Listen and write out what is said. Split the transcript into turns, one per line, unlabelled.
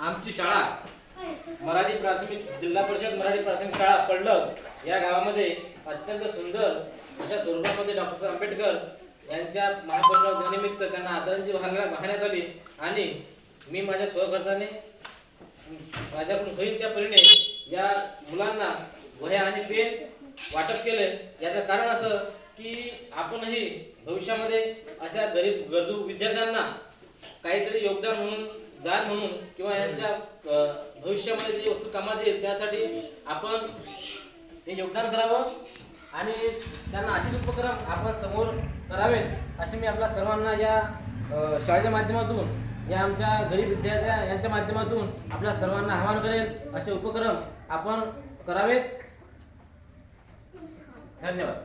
आमची शाळा. मराठी प्राथमिक जिल्हा परिषद मराठी प्राथमिक शाळा पडलग या गावामध्ये अत्यंत सुंदर अशा स्वरूपामध्ये डॉक्टर आंबेडकर यांच्या महापरिनिर्वाण दिनानिमित्त त्यांना आदरांची वाहना- वाहण्यात आली. आणि मी माझ्या स्वखर्चाने माझ्याकडून होईल त्या परीने या मुलांना वह्या आणि पेन वाटप केले. याचं कारण असं की आपणही भविष्यामध्ये अशा गरीब गरजू विद्यार्थ्यांना काहीतरी योगदान म्हणून दान म्हणून किंवा यांच्या अ, भविष्यामध्ये जी वस्तू कामात येईल त्यासाठी आपण ते योगदान करावं आणि त्यांना असेच उपक्रम आपण समोर करावेत असे मी आपल्या सर्वांना या अ, शाळेच्या माध्यमातून या आमच्या गरीब विद्यार्थ्या यांच्या माध्यमातून आपल्या सर्वांना आवाहन करेल असे उपक्रम आपण करावेत. धन्यवाद.